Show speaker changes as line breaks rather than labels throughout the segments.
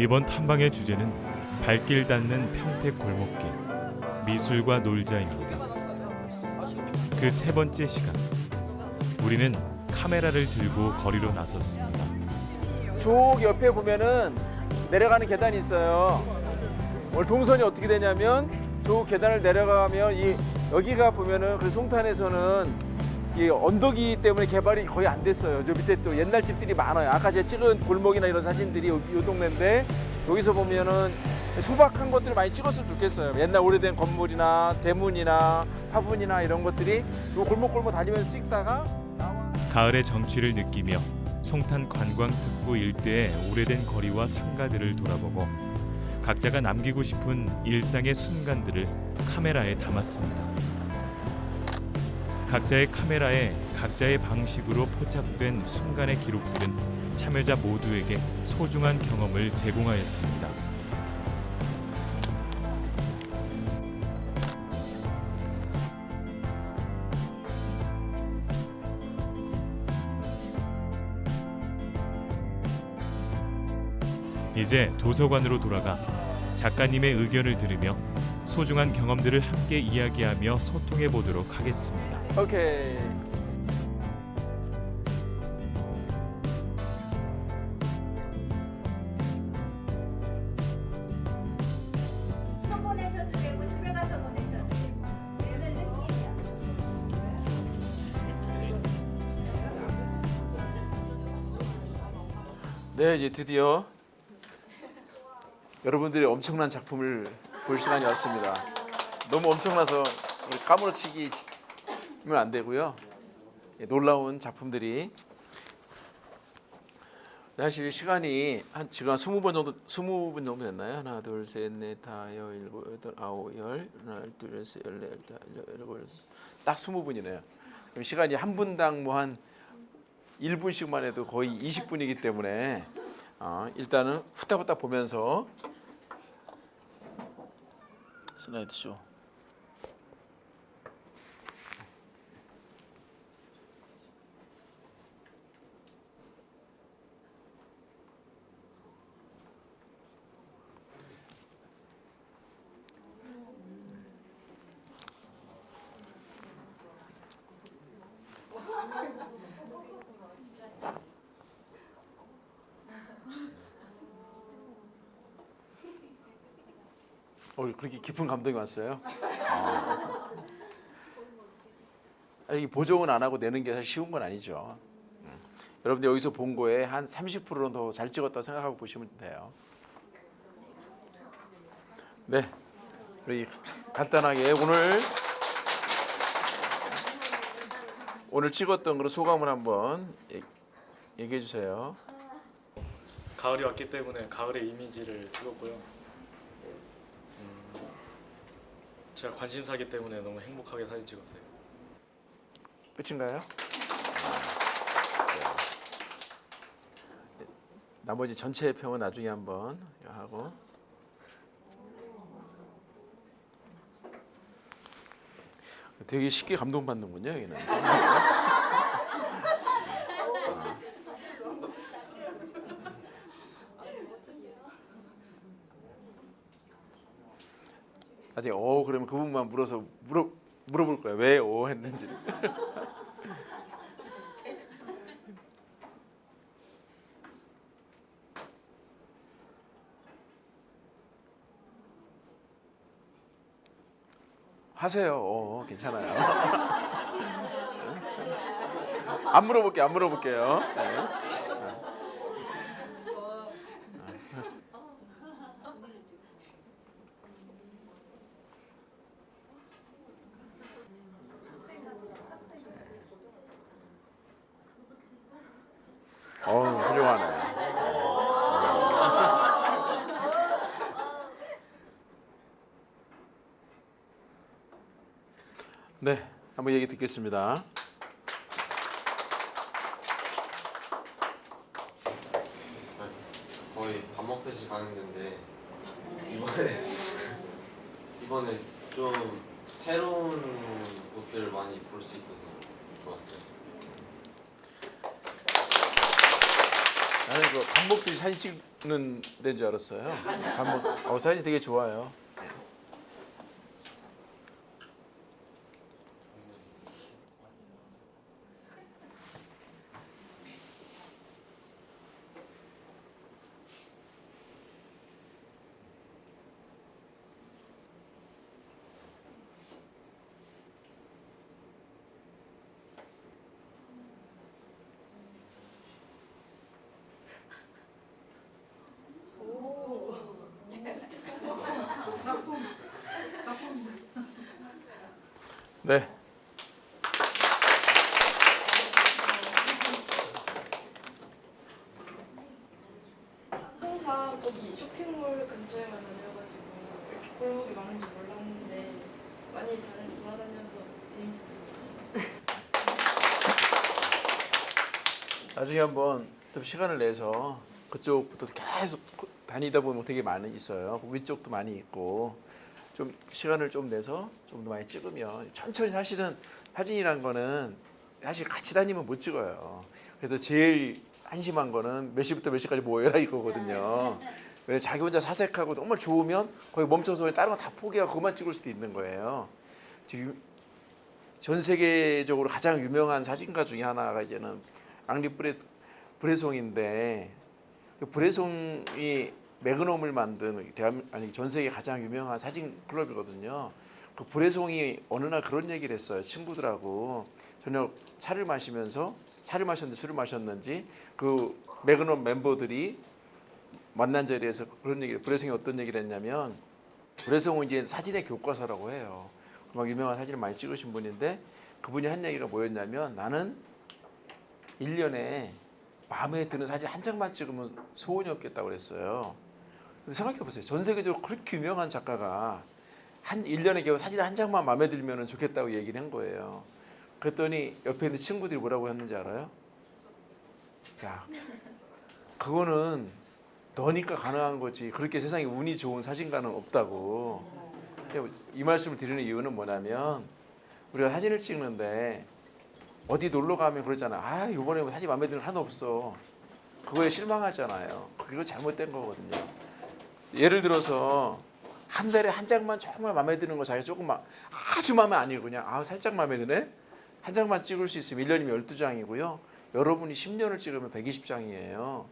이번 탐방의 주제는 발길 닿는 평택 골목길 미술과 놀자입니다. 그 세 번째 시간 우리는 카메라를 들고 거리로 나섰습니다.
쭉 옆에 보면은 내려가는 계단이 있어요. 오늘 동선이 어떻게 되냐면 저 계단을 내려가면 이 여기가 보면은 그 송탄에서는 이 언덕이기 때문에 개발이 거의 안 됐어요. 저 밑에 또 옛날 집들이 많아요. 아까 제가 찍은 골목이나 이런 사진들이 요, 요 동네인데 여기서 보면은 소박한 것들 많이 찍었으면 좋겠어요. 옛날 오래된 건물이나 대문이나 화분이나 이런 것들이 요 골목골목 다니면서 찍다가 나와.
가을의 정취를 느끼며 송탄 관광 특구 일대의 오래된 거리와 상가들을 돌아보고 각자가 남기고 싶은 일상의 순간들을 카메라에 담았습니다. 각자의 카메라에 각자의 방식으로 포착된 순간의 기록들은 참여자 모두에게 소중한 경험을 제공하였습니다. 이제 도서관으로 돌아가 작가님의 의견을 들으며 소중한 경험들을 함께 이야기하며 소통해 보도록 하겠습니다.
오케이. 네, 이제 드디어 여러분들의 엄청난 작품을 볼 시간이 왔습니다. 너무 엄청나서 우리 까무러치기면 안 되고요. 예, 놀라운 작품들이 사실 시간이 한 지금 한 20번 정도 20분 정도 됐나요? 하나, 둘, 셋, 넷, 다, 여, 일곱, 여덟, 아홉, 열, 하나, 둘, 셋, 열네, 다, 열여덟, 딱 20분이네요. 그럼 시간이 한 분당 뭐 한 1분씩만 해도 거의 20분이기 때문에 어, 일단은 후딱후딱 보면서 슬라이드 쇼. 어, 그렇게 깊은 감동이 왔어요. 아. 이 보정은 안 하고 내는 게 사실 쉬운 건 아니죠. 음. 여러분들 여기서 본 거에 한 30%는 더 잘 찍었다 생각하고 보시면 돼요. 네, 우리 간단하게 오늘 오늘 찍었던 그런 소감을 한번 얘- 얘기해 주세요.
가을이 왔기 때문에 가을의 이미지를 찍었고요. 음, 제가 관심사기 때문에 너무 행복하게 사진 찍었어요.
끝인가요? 네. 나머지 전체 평은 나중에 한번 하고 되게 쉽게 감동받는군요 여기는. 나중에 어 그러면 그 부분만 물어서 물어 물어볼 거야 왜어 했는지. 하세요. 어, 괜찮아요. 안 물어볼게요. 안 물어볼게요. 네. 어, 훌륭하네. 네, 한번 얘기 듣겠습니다.
거의 밥 먹듯이 가는 건데 이번에 이번에 좀 새로운 곳들을 많이 볼 수 있어서 좋았어요.
나는 그밥 먹듯이 사진 찍는 데인 줄 알았어요. 밥 먹. 어 사진 되게 좋아요. 네.
항상 거기 쇼핑몰 근처에만 다녀가지고 이렇게 골목이 많은지 몰랐는데 많이 다니, 돌아다녀서 재밌었어요.
나중에 한번 좀 시간을 내서 그쪽부터 계속 다니다 보면 되게 많이 있어요. 그 위쪽도 많이 있고 좀 시간을 좀 내서 좀 더 많이 찍으면 천천히 사실은 사진이란 거는 사실 같이 다니면 못 찍어요. 그래서 제일 한심한 거는 몇 시부터 몇 시까지 모여라 이거거든요. 왜 자기 혼자 사색하고 정말 좋으면 거기 멈춰서 다른 거 다 포기하고 그만 찍을 수도 있는 거예요. 지금 전 세계적으로 가장 유명한 사진가 중에 하나가 이제는 앙리 브레 브레송인데 그 브레송이 매그넘을 만든 대한 아니 전 세계 가장 유명한 사진 클럽이거든요. 그 브레송이 어느 날 그런 얘기를 했어요. 친구들하고 저녁 차를 마시면서 차를 마셨는지 술을 마셨는지 그 매그넘 멤버들이 만난 자리에서 그런 얘기를 브레송이 어떤 얘기를 했냐면 브레송은 이제 사진의 교과서라고 해요. 막 유명한 사진을 많이 찍으신 분인데 그분이 한 얘기가 뭐였냐면 나는 1년에 마음에 드는 사진 한 장만 찍으면 소원이 없겠다고 그랬어요. 생각해 보세요. 전 세계적으로 그렇게 유명한 작가가 한 1년에 겨우 사진 한 장만 마음에 들면 좋겠다고 얘기를 한 거예요. 그랬더니 옆에 있는 친구들이 뭐라고 했는지 알아요? 야, 그거는 너니까 가능한 거지. 그렇게 세상에 운이 좋은 사진가는 없다고. 이 말씀을 드리는 이유는 뭐냐면 우리가 사진을 찍는데 어디 놀러 가면 그러잖아. 아 이번에 사진 마음에 드는 거 하나 없어. 그거에 실망하잖아요. 그거 잘못된 거거든요. 예를 들어서 한 달에 한 장만 정말 마음에 드는 거 자기가 조금 마- 아주 마음에 아니고 그냥 아 살짝 마음에 드네. 한 장만 찍을 수 있으면 1년이면 12장이고요. 여러분이 10년을 찍으면 120장이에요.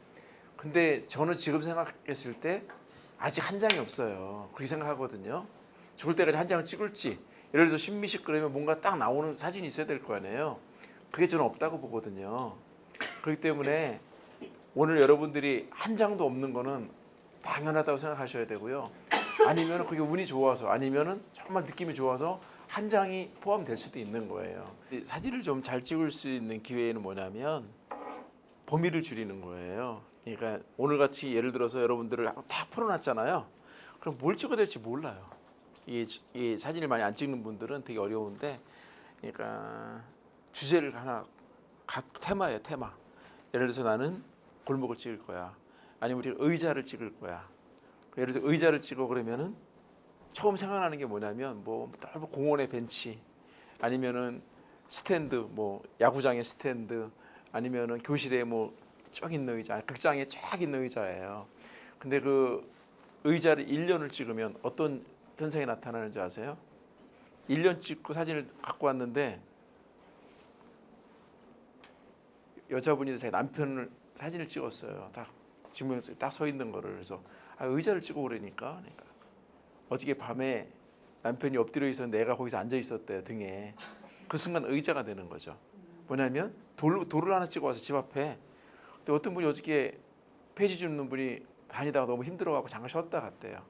근데 저는 지금 생각했을 때 아직 한 장이 없어요. 그렇게 생각하거든요. 죽을 때까지 한 장을 찍을지 예를 들어서 신미식 그러면 뭔가 딱 나오는 사진이 있어야 될 거 아니에요. 그게 저는 없다고 보거든요. 그렇기 때문에 오늘 여러분들이 한 장도 없는 거는 당연하다고 생각하셔야 되고요. 아니면 그게 운이 좋아서 아니면은 정말 느낌이 좋아서 한 장이 포함될 수도 있는 거예요. 이 사진을 좀 잘 찍을 수 있는 기회는 뭐냐면 범위를 줄이는 거예요. 그러니까 오늘 같이 예를 들어서 여러분들을 다 풀어놨잖아요. 그럼 뭘 찍어야 될지 몰라요. 이, 이 사진을 많이 안 찍는 분들은 되게 어려운데, 그러니까 주제를 하나 각 테마예요 테마. 예를 들어서 나는 골목을 찍을 거야. 아니면 우리 의자를 찍을 거야. 예를 들어서 의자를 찍어 그러면은 처음 생각나는 게 뭐냐면 뭐 넓은 공원의 벤치 아니면은 스탠드 뭐 야구장의 스탠드 아니면은 교실에 뭐쭉 있는 의자 극장에 쫙 있는 의자예요. 근데 그 의자를 1년을 찍으면 어떤 현상이 나타나는지 아세요? 1년 찍고 사진을 갖고 왔는데 여자분이 자기 남편을 사진을 찍었어요. 딱 증명서 딱서 있는 거를 그래서 아, 의자를 찍어 오라니까 그러니까 어저께 밤에 남편이 엎드려 있었는데 내가 거기서 앉아 있었대요 등에 그 순간 의자가 되는 거죠. 뭐냐면 돌, 돌을 하나 찍어 와서 집 앞에 근데 어떤 분이 어저께 폐지 줍는 분이 다니다가 너무 힘들어가고 잠깐 쉬었다 갔대요.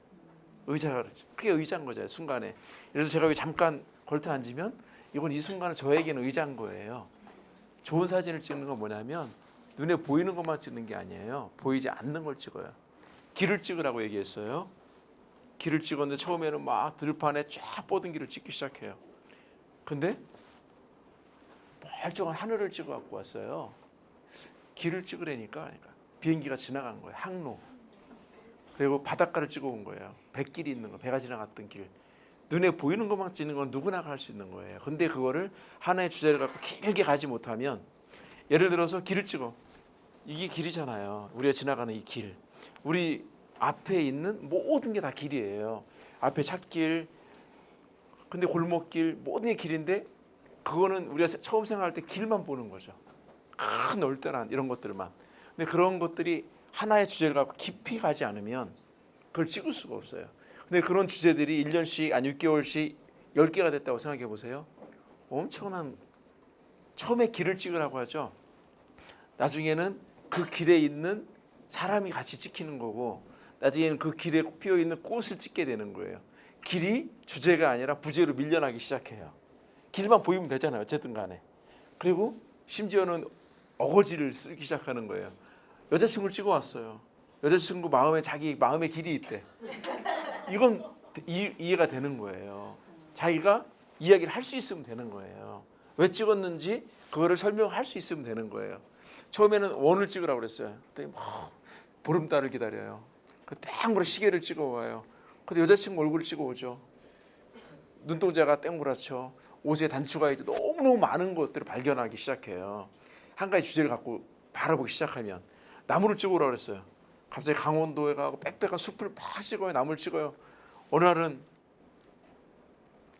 의자가 그게 의자인 거죠 순간에. 그래서 제가 여기 잠깐 걸터 앉으면 이건 이 순간은 저에게는 의자인 거예요. 좋은 사진을 찍는 건 뭐냐면 눈에 보이는 것만 찍는 게 아니에요. 보이지 않는 걸 찍어요. 길을 찍으라고 얘기했어요. 길을 찍었는데 처음에는 막 들판에 쫙 뻗은 길을 찍기 시작해요. 근데 멀쩡한 하늘을 찍어 갖고 왔어요. 길을 찍으라니까 그러니까 비행기가 지나간 거예요. 항로. 그리고 바닷가를 찍어 온 거예요. 백길이 있는 거, 배가 지나갔던 길. 눈에 보이는 것만 찍는 건 누구나 할 수 있는 거예요. 근데 그거를 하나의 주제를 갖고 길게 가지 못하면 예를 들어서 길을 찍어. 이게 길이잖아요. 우리가 지나가는 이 길. 우리 앞에 있는 모든 게 다 길이에요. 앞에 찻길, 근데 골목길 모든 게 길인데 그거는 우리가 처음 생각할 때 길만 보는 거죠. 큰 넓다란 이런 것들만. 근데 그런 것들이 하나의 주제를 갖고 깊이 가지 않으면 그걸 찍을 수가 없어요. 근데 그런 주제들이 1년씩 아니 6개월씩 10개가 됐다고 생각해 보세요. 엄청난 처음에 길을 찍으라고 하죠. 나중에는 그 길에 있는 사람이 같이 찍히는 거고 나중에는 그 길에 피어 있는 꽃을 찍게 되는 거예요. 길이 주제가 아니라 부제로 밀려나기 시작해요. 길만 보이면 되잖아요. 어쨌든 간에. 그리고 심지어는 어거지를 쓰기 시작하는 거예요. 여자친구를 찍어 왔어요. 여자친구 마음에 자기 마음의 길이 있대. 이건 이, 이해가 되는 거예요. 자기가 이야기를 할 수 있으면 되는 거예요. 왜 찍었는지 그거를 설명할 수 있으면 되는 거예요. 처음에는 원을 찍으라고 그랬어요. 그랬더니 뭐 보름달을 기다려요. 그 땡그라 시계를 찍어와요. 근데 여자친구 얼굴을 찍어오죠. 눈동자가 땡그랗죠. 옷에 단추가 이제 너무너무 많은 것들을 발견하기 시작해요. 한 가지 주제를 갖고 바라보기 시작하면 나무를 찍으라고 그랬어요. 갑자기 강원도에 가고 빽빽한 숲을 막 찍어요. 나무를 찍어요. 어느 날은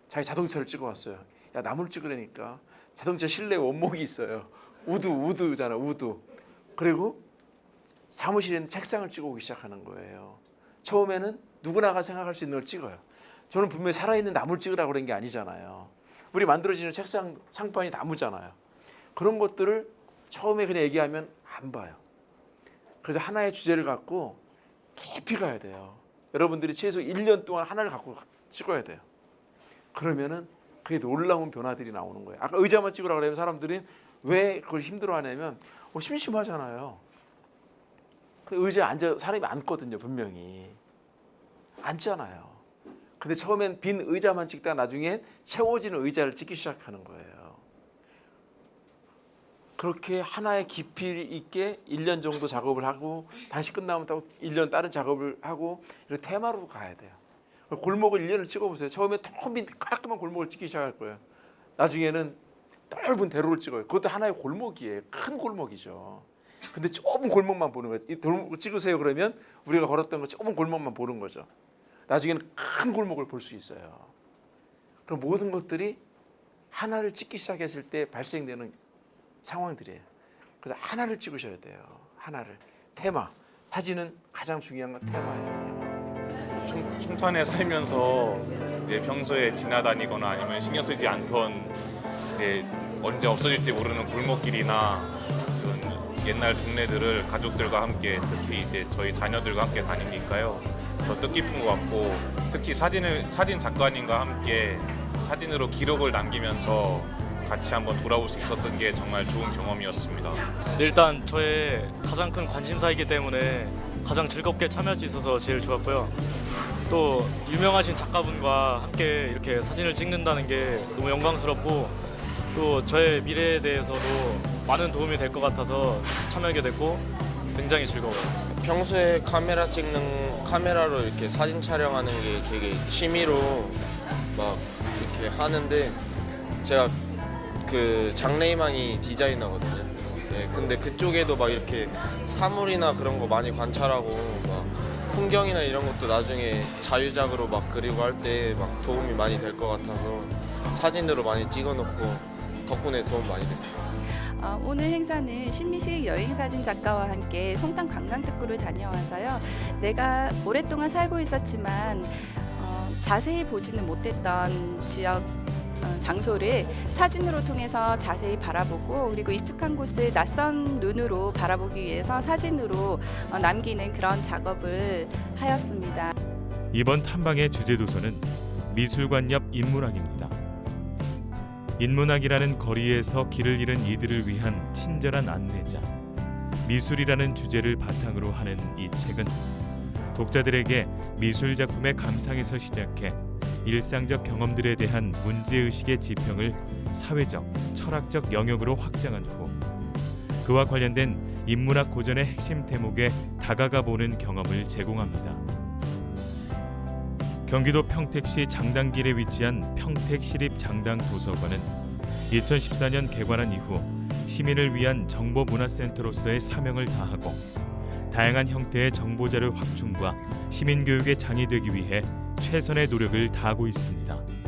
자기 자동차를 찍어왔어요. 야 나무를 찍으려니까 자동차 실내 원목이 있어요. 우드 우드잖아 우드. 그리고 사무실에 있는 책상을 찍어오기 시작하는 거예요. 처음에는 누구나가 생각할 수 있는 걸 찍어요. 저는 분명히 살아있는 나무를 찍으라고 그런 게 아니잖아요. 우리 만들어지는 책상 상판이 나무잖아요. 그런 것들을 처음에 그냥 얘기하면 안 봐요. 그래서 하나의 주제를 갖고 깊이 가야 돼요. 여러분들이 최소 1년 동안 하나를 갖고 찍어야 돼요. 그러면은 그게 놀라운 변화들이 나오는 거예요. 아까 의자만 찍으라고 그러면 사람들이 왜 그걸 힘들어하냐면 어, 심심하잖아요. 그 의자에 앉아 사람이 앉거든요, 분명히. 앉잖아요. 근데 처음엔 빈 의자만 찍다가 나중에 채워지는 의자를 찍기 시작하는 거예요. 그렇게 하나의 깊이 있게 1년 정도 작업을 하고 다시 끝나면 또 1년 다른 작업을 하고 이렇게 테마로 가야 돼요. 골목을 1년을 찍어보세요. 처음에 텅빈 깔끔한 골목을 찍기 시작할 거예요. 나중에는 넓은 대로를 찍어요. 그것도 하나의 골목이에요. 큰 골목이죠. 근데 좁은 골목만 보는 거예요. 이 골목을 찍으세요 그러면 우리가 걸었던 거 좁은 골목만 보는 거죠. 나중에는 큰 골목을 볼 수 있어요. 그럼 모든 것들이 하나를 찍기 시작했을 때 발생되는 상황들이에요. 그래서 하나를 찍으셔야 돼요. 하나를 테마. 사진은 가장 중요한 건 테마예요. 테마.
송- 송탄에 살면서 이제 평소에 지나다니거나 아니면 신경 쓰지 않던 이제 언제 없어질지 모르는 골목길이나 옛날 동네들을 가족들과 함께 특히 이제 저희 자녀들과 함께 다니니까요 더 뜻깊은 것 같고 특히 사진을 사진 작가님과 함께 사진으로 기록을 남기면서 같이 한번 돌아올 수 있었던 게 정말 좋은 경험이었습니다.
네, 일단 저의 가장 큰 관심사이기 때문에 가장 즐겁게 참여할 수 있어서 제일 좋았고요. 또 유명하신 작가분과 함께 이렇게 사진을 찍는다는 게 너무 영광스럽고 또 저의 미래에 대해서도 많은 도움이 될 것 같아서 참여하게 됐고 굉장히 즐거워요.
평소에 카메라 찍는 카메라로 이렇게 사진 촬영하는 게 되게 취미로 막 이렇게 하는데 제가 그 장래희망이 디자이너거든요. 네, 근데 그쪽에도 막 이렇게 사물이나 그런 거 많이 관찰하고 막 풍경이나 이런 것도 나중에 자유작으로 막 그리고 할 때 막 도움이 많이 될 것 같아서 사진으로 많이 찍어놓고 덕분에 도움 많이 됐어요.
어, 오늘 행사는 신미식 여행사진 작가와 함께 송탄 관광특구를 다녀와서요. 내가 오랫동안 살고 있었지만 어, 자세히 보지는 못했던 지역 어, 장소를 사진으로 통해서 자세히 바라보고 그리고 익숙한 곳을 낯선 눈으로 바라보기 위해서 사진으로 어, 남기는 그런 작업을 하였습니다.
이번 탐방의 주제 도서는 미술관 옆 인문학입니다. 인문학이라는 거리에서 길을 잃은 이들을 위한 친절한 안내자. 미술이라는 주제를 바탕으로 하는 이 책은 독자들에게 미술 작품의 감상에서 시작해 일상적 경험들에 대한 문제 의식의 지평을 사회적, 철학적 영역으로 확장한 후 그와 관련된 인문학 고전의 핵심 대목에 다가가 보는 경험을 제공합니다. 경기도 평택시 장당길에 위치한 평택시립 장당 도서관은 2014년 개관한 이후 시민을 위한 정보문화센터로서의 사명을 다하고 다양한 형태의 정보자료 확충과 시민 교육의 장이 되기 위해 최선의 노력을 다하고 있습니다.